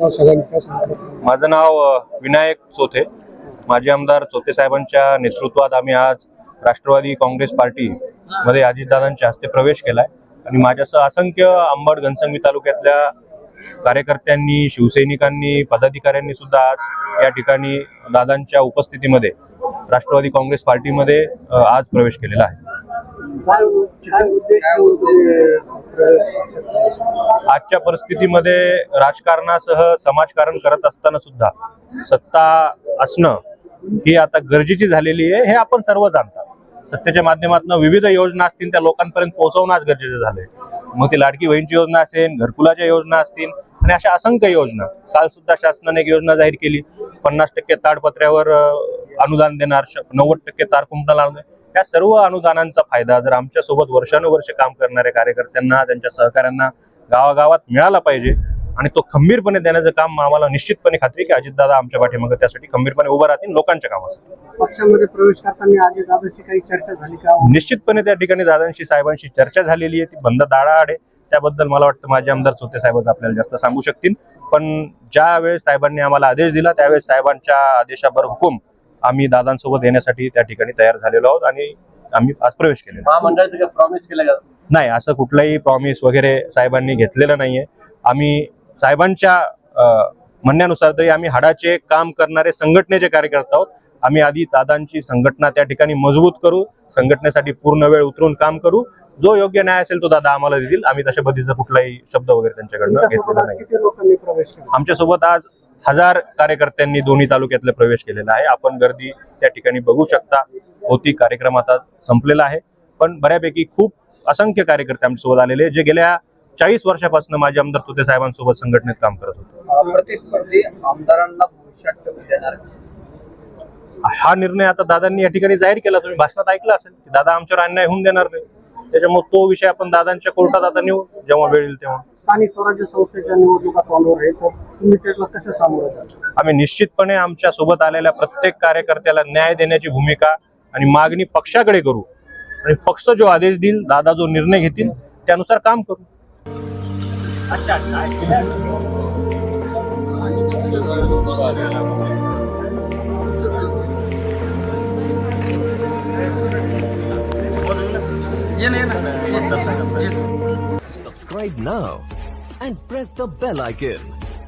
माझं नाव विनायक चोथे. माजी आमदार चोथे साहेबांच्या नेतृत्वात आम्ही आज राष्ट्रवादी काँग्रेस पार्टी मध्ये अजितदादांच्या हस्ते प्रवेश केलाय. आणि माझ्यासह असंख्य अंबड घनसंगी तालुक्यातल्या कार्यकर्त्यांनी शिवसैनिकांनी पदाधिकाऱ्यांनी सुद्धा आज या ठिकाणी दादांच्या उपस्थितीमध्ये राष्ट्रवादी काँग्रेस पार्टीमध्ये आज प्रवेश केलेला आहे काय काय उद्देश ठेवून तुम्ही प्रवेश पक्षात आजच्या परिस्थितीमध्ये राजकारणासह समाजकारण करत असताना सुद्धा सत्ता असणं ही आता गरजेची झालेली आहे हे आपण सर्व जाणतात सत्तेच्या माध्यमातून विविध योजना असतील त्या लोकांपर्यंत पोहोचवणं आज गरजेचं झालंय. मग ती लाडकी बहीणची योजना असेल घरकुलाच्या योजना असतील आणि अशा असंख्य योजना. काल सुद्धा शासनाने एक योजना जाहीर केली. पन्नास टक्के ताडपत्र्यावर अनुदान देणार नव्वद टक्के तार कुंपणाला या सर्व अनुदानांचा फायदा जर आमच्यासोबत वर्षानुवर्ष काम करणाऱ्या कार्यकर्त्यांना त्यांच्या सहकाऱ्यांना गावागावात मिळाला पाहिजे आणि तो खंबीरपणे देण्याचं काम आम्हाला निश्चितपणे खात्री की अजितदादा आमच्या पाठीमागे त्यासाठी खंबीरपणे उभं राहतील लोकांच्या कामासाठी. पक्षामध्ये प्रवेश करताना काही चर्चा झाली का? निश्चितपणे त्या ठिकाणी दादांशी साहेबांशी चर्चा झालेली आहे. ती बंद दाडाआड आहे त्याबद्दल मला वाटतं माझे आमदार चोते साहेबच आपल्याला जास्त सांगू शकतील. पण ज्या वेळेस साहेबांनी आम्हाला आदेश दिला त्यावेळेस साहेबांच्या आदेशावर हुकूम आम्ही दादांसोबत येण्यासाठी त्या ठिकाणी तयार झालेलो आहोत आणि आम्ही आज प्रवेश केलेला आहे. महामंडळाचं काय प्रॉमिस केलं का? नाही असं कुठलंही प्रॉमिस वगैरे साहेबांनी घेतलेलं नाहीये. आम्ही साहेबांच्या म्हणण्यानुसार तरी आम्ही हाडाचे काम करणारे संघटनेचे कार्यकर्ते आहोत. आम्ही आधी दादांची संघटना त्या ठिकाणी मजबूत करू संघटनेसाठी पूर्ण वेळ उतरून काम करू. जो योग्य न्याय असेल तो दादा आम्हाला देतील. आम्ही तशा पद्धतीचा कुठलाही शब्द वगैरे त्यांच्याकडनं घेतलेला नाही. आमच्यासोबत आज हजार कार्यकर्त्यांनी दोन्ही तालुक्यातले प्रवेश केलेला आहे. आपण गर्दी त्या ठिकाणी बघू शकता. होती कार्यक्रम आता संपलेला आहे. पण बऱ्यापैकी खूप असंख्य कार्यकर्ते आमच्यासोबत आलेले जे गेल्या चाळीस वर्षापासून माझे आमदार तुते साहेबांसोबत संघटनेत काम करत होते. प्रतिस्पर्धी आमदारांना भविष्यात टक्के देणार हा निर्णय आता दादांनी या ठिकाणी जाहीर केला. तुम्ही भाषणात ऐकलं असेल की दादा आमच्यावर अन्याय होऊन देणार नाही त्याच्यामुळे तो विषय आपण दादांच्या कोर्टात आता नेऊ जेव्हा वेळ येईल तेव्हा. स्थानिक स्वराज्य संस्थेच्या निवडणुका तोंडावर आहे तर तुम्ही त्याला कसं सामोरं जाल आम्ही निश्चितपणे आमच्यासोबत आलेल्या प्रत्येक कार्यकर्त्याला न्याय देण्याची भूमिका आणि मागणी पक्षाकडे करू. आणि पक्ष जो आदेश देईल दादा जो निर्णय घेतील त्यानुसार काम करू. Subscribe now and press the bell icon.